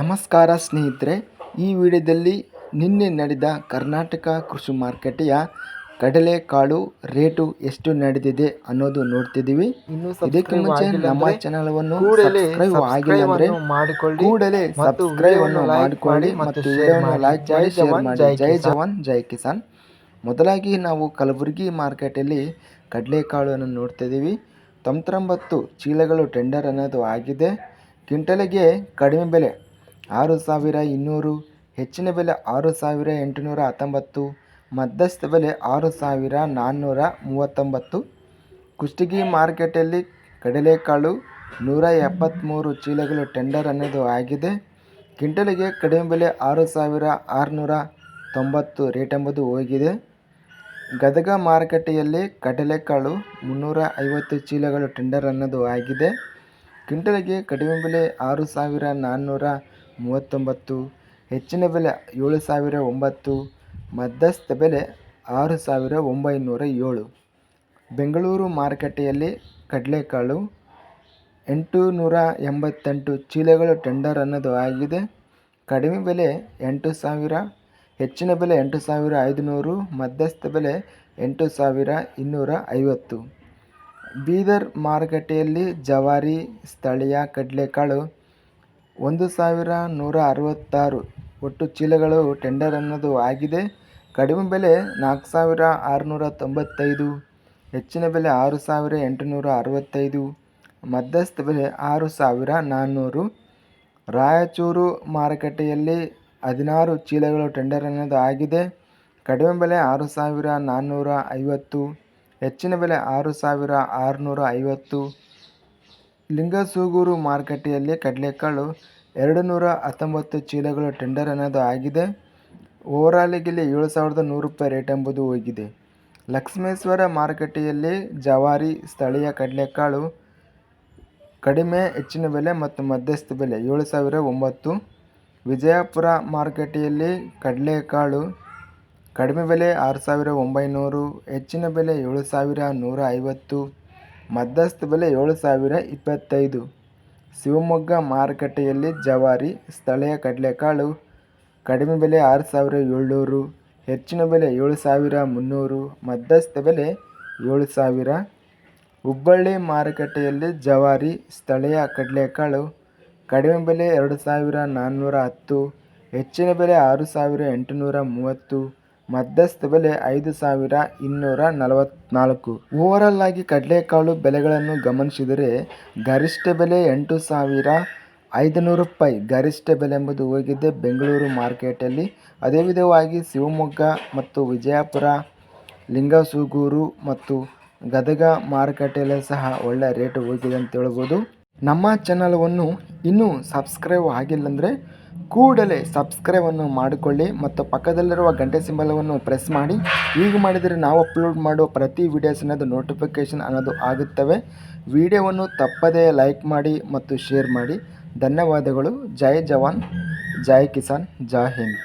ನಮಸ್ಕಾರ ಸ್ನೇಹಿತರೆ ಈ ವಿಡಿಯೋದಲ್ಲಿ ನಿನ್ನೆ ನಡೆದ ಕರ್ನಾಟಕ ಕೃಷಿ ಮಾರುಕಟ್ಟೆಯ ಕಡಲೆಕಾಳು ರೇಟು ಎಷ್ಟು ನಡೆದಿದೆ ಅನ್ನೋದು ನೋಡ್ತಿದ್ದೀವಿ. ಇದಕ್ಕೆ ಮುಂಚೆ ನಮ್ಮ ಚಾನಲವನ್ನು ಸಬ್ಸ್ಕ್ರೈಬ್ ಆಗಿಲ್ಲ ಅಂದ್ರೆ ಕೂಡಲೇ ಸಬ್ಸ್ಕ್ರೈಬ್ ಅನ್ನು ಮಾಡಿಕೊಳ್ಳಿ ಮತ್ತು ವಿಡಿಯೋವನ್ನು ಲೈಕ್ ಮಾಡಿ ಶೇರ್ ಮಾಡಿ. ಜೈ ಜವಾನ್ ಜೈ ಕಿಸಾನ್. ಮೊದಲಾಗಿ ನಾವು ಕಲಬುರಗಿ ಮಾರ್ಕೆಟಲ್ಲಿ ಕಡಲೆಕಾಳನ್ನು ನೋಡ್ತಿದ್ದೀವಿ. ತೊಂಬತ್ತೊಂಬತ್ತು ಚೀಲಗಳು ಟೆಂಡರ್ ಅನ್ನೋದು ಆಗಿದೆ. ಕ್ವಿಂಟಲಿಗೆ ಕಡಿಮೆ ಬೆಲೆ ಆರು ಸಾವಿರ ಇನ್ನೂರು, ಹೆಚ್ಚಿನ ಬೆಲೆ ಆರು ಸಾವಿರ ಎಂಟುನೂರ ಹತ್ತೊಂಬತ್ತು, ಮಧ್ಯಸ್ಥ ಬೆಲೆ ಆರು ಸಾವಿರ ನಾನ್ನೂರ ಮೂವತ್ತೊಂಬತ್ತು. ಕುಷ್ಟಗಿ ಮಾರ್ಕೆಟಲ್ಲಿ ಕಡಲೆಕಾಳು ನೂರ ಎಪ್ಪತ್ತ್ಮೂರು ಚೀಲಗಳು ಟೆಂಡರ್ ಅನ್ನೋದು ಆಗಿದೆ. ಕ್ವಿಂಟಲಿಗೆ ಕಡಿಮೆ ಬೆಲೆ ಆರು ಸಾವಿರ ಆರುನೂರ ತೊಂಬತ್ತು ರೇಟ್ ಎಂಬುದು ಹೋಗಿದೆ. ಗದಗ ಮಾರುಕಟ್ಟೆಯಲ್ಲಿ ಕಡಲೆಕಾಳು ಮುನ್ನೂರ ಐವತ್ತು ಚೀಲಗಳು ಟೆಂಡರ್ ಅನ್ನೋದು ಆಗಿದೆ. ಕ್ವಿಂಟಲಿಗೆ ಕಡಿಮೆ ಬೆಲೆ ಆರು ಸಾವಿರ ನಾನ್ನೂರ ಮೂವತ್ತೊಂಬತ್ತು, ಹೆಚ್ಚಿನ ಬೆಲೆ ಏಳು ಸಾವಿರ ಒಂಬತ್ತು, ಮಧ್ಯಸ್ಥ ಬೆಲೆ ಆರು ಸಾವಿರ ಒಂಬೈನೂರ ಏಳು. ಬೆಂಗಳೂರು ಮಾರುಕಟ್ಟೆಯಲ್ಲಿ ಕಡಲೆಕಾಳು ಎಂಟು ನೂರ ಎಂಬತ್ತೆಂಟು ಚೀಲಗಳು ಟೆಂಡರ್ ಅನ್ನೋದು ಆಗಿದೆ. ಕಡಿಮೆ ಬೆಲೆ ಎಂಟು ಸಾವಿರ, ಹೆಚ್ಚಿನ ಬೆಲೆ ಎಂಟು ಸಾವಿರ ಐದುನೂರು, ಮಧ್ಯಸ್ಥ ಬೆಲೆ ಎಂಟು ಸಾವಿರ ಇನ್ನೂರ ಐವತ್ತು. ಬೀದರ್ ಮಾರುಕಟ್ಟೆಯಲ್ಲಿ ಜವಾರಿ, ಸ್ಥಳೀಯ ಕಡಲೆಕಾಳು ಒಂದು ಸಾವಿರ ನೂರ ಅರವತ್ತಾರು ಒಟ್ಟು ಚೀಲಗಳು ಟೆಂಡರ್ ಅನ್ನೋದು ಆಗಿದೆ. ಕಡಿಮೆ ಬೆಲೆ ನಾಲ್ಕು ಸಾವಿರ ಆರುನೂರ ತೊಂಬತ್ತೈದು, ಹೆಚ್ಚಿನ ಬೆಲೆ ಆರು ಸಾವಿರ ಎಂಟುನೂರ ಅರವತ್ತೈದು, ಮಧ್ಯಸ್ಥ ಬೆಲೆ ಆರು ಸಾವಿರ ನಾನ್ನೂರು. ರಾಯಚೂರು ಮಾರುಕಟ್ಟೆಯಲ್ಲಿ ಹದಿನಾರು ಚೀಲಗಳು ಟೆಂಡರ್ ಅನ್ನೋದು ಆಗಿದೆ. ಕಡಿಮೆ ಬೆಲೆ ಆರು ಸಾವಿರ ನಾನ್ನೂರ ಐವತ್ತು, ಹೆಚ್ಚಿನ ಬೆಲೆ ಆರು ಸಾವಿರ ಆರುನೂರ ಐವತ್ತು. ಲಿಂಗಸೂಗೂರು ಮಾರುಕಟ್ಟೆಯಲ್ಲಿ ಕಡಲೆಕಾಳು ಎರಡು ನೂರ ಹತ್ತೊಂಬತ್ತು ಚೀಲಗಳು ಟೆಂಡರ್ ಅನ್ನೋದು ಆಗಿದೆ. ಓವರಾಲಿಗೆ ಏಳು ಸಾವಿರದ ನೂರು ರೂಪಾಯಿ ರೇಟ್ ಎಂಬುದು ಹೋಗಿದೆ. ಲಕ್ಷ್ಮೇಶ್ವರ ಮಾರುಕಟ್ಟೆಯಲ್ಲಿ ಜವಾರಿ, ಸ್ಥಳೀಯ ಕಡಲೆಕಾಳು ಕಡಿಮೆ, ಹೆಚ್ಚಿನ ಬೆಲೆ ಮತ್ತು ಮಧ್ಯಸ್ಥ ಬೆಲೆ ಏಳು ಸಾವಿರ ಒಂಬತ್ತು ವಿಜಯಪುರ ಮಾರುಕಟ್ಟೆಯಲ್ಲಿ ಕಡಲೆಕಾಳು ಕಡಿಮೆ ಬೆಲೆ ಆರು ಸಾವಿರ ಒಂಬೈನೂರು ಹೆಚ್ಚಿನ ಬೆಲೆ ಏಳು ಸಾವಿರ ನೂರ ಐವತ್ತು ಮಧ್ಯಸ್ಥ ಬೆಲೆ ಏಳು ಸಾವಿರ ಇಪ್ಪತ್ತೈದು. ಶಿವಮೊಗ್ಗ ಮಾರುಕಟ್ಟೆಯಲ್ಲಿ ಜವಾರಿ, ಸ್ಥಳೀಯ ಕಡಲೆಕಾಳು ಕಡಿಮೆ ಬೆಲೆ ಆರು ಸಾವಿರ ಏಳ್ನೂರು, ಹೆಚ್ಚಿನ ಬೆಲೆ ಏಳು ಸಾವಿರ ಮುನ್ನೂರು, ಮಧ್ಯಸ್ಥ ಬೆಲೆ ಏಳು ಸಾವಿರ. ಹುಬ್ಬಳ್ಳಿ ಮಾರುಕಟ್ಟೆಯಲ್ಲಿ ಜವಾರಿ, ಸ್ಥಳೀಯ ಕಡಲೆಕಾಳು ಕಡಿಮೆ ಬೆಲೆ ಎರಡು ಸಾವಿರ ನಾನ್ನೂರ ಹತ್ತು, ಹೆಚ್ಚಿನ ಬೆಲೆ ಆರು ಸಾವಿರ ಎಂಟುನೂರ ಮೂವತ್ತು ಮಧ್ಯಸ್ಥ ಬೆಲೆ ಐದು ಸಾವಿರ ಇನ್ನೂರ ನಲವತ್ತ್ನಾಲ್ಕು ಓವರಾಲ್ ಆಗಿ ಕಡಲೆಕಾಳು ಬೆಲೆಗಳನ್ನು ಗಮನಿಸಿದರೆ ಗರಿಷ್ಠ ಬೆಲೆ ಎಂಟು ಸಾವಿರ ಐದುನೂರು ರೂಪಾಯಿ. ಗರಿಷ್ಠ ಬೆಲೆ ಎಂಬುದು ಹೋಗಿದೆ ಬೆಂಗಳೂರು ಮಾರ್ಕೆಟಲ್ಲಿ. ಅದೇ ವಿಧವಾಗಿ ಶಿವಮೊಗ್ಗ ಮತ್ತು ವಿಜಯಪುರ, ಲಿಂಗಸೂಗೂರು ಮತ್ತು ಗದಗ ಮಾರುಕಟ್ಟೆಯಲ್ಲಿ ಸಹ ಒಳ್ಳೆ ರೇಟ್ ಹೋಗಿದೆ ಅಂತ ಹೇಳ್ಬೋದು. ನಮ್ಮ ಚಾನಲವನ್ನು ಇನ್ನೂ ಸಬ್ಸ್ಕ್ರೈಬ್ ಆಗಿಲ್ಲ ಅಂದರೆ ಕೂಡಲೇ ಸಬ್ಸ್ಕ್ರೈಬನ್ನು ಮಾಡಿಕೊಳ್ಳಿ ಮತ್ತು ಪಕ್ಕದಲ್ಲಿರುವ ಗಂಟೆ ಸಿಂಬಲವನ್ನು ಪ್ರೆಸ್ ಮಾಡಿ. ಹೀಗೆ ಮಾಡಿದರೆ ನಾವು ಅಪ್ಲೋಡ್ ಮಾಡುವ ಪ್ರತಿ ವಿಡಿಯೋಸ್ ಅನ್ನೋದು ನೋಟಿಫಿಕೇಷನ್ ಅನ್ನೋದು ಆಗುತ್ತವೆ. ವಿಡಿಯೋವನ್ನು ತಪ್ಪದೇ ಲೈಕ್ ಮಾಡಿ ಮತ್ತು ಶೇರ್ ಮಾಡಿ. ಧನ್ಯವಾದಗಳು. ಜೈ ಜವಾನ್. ಜೈ ಕಿಸಾನ್. ಜೈ ಹಿಂದ್.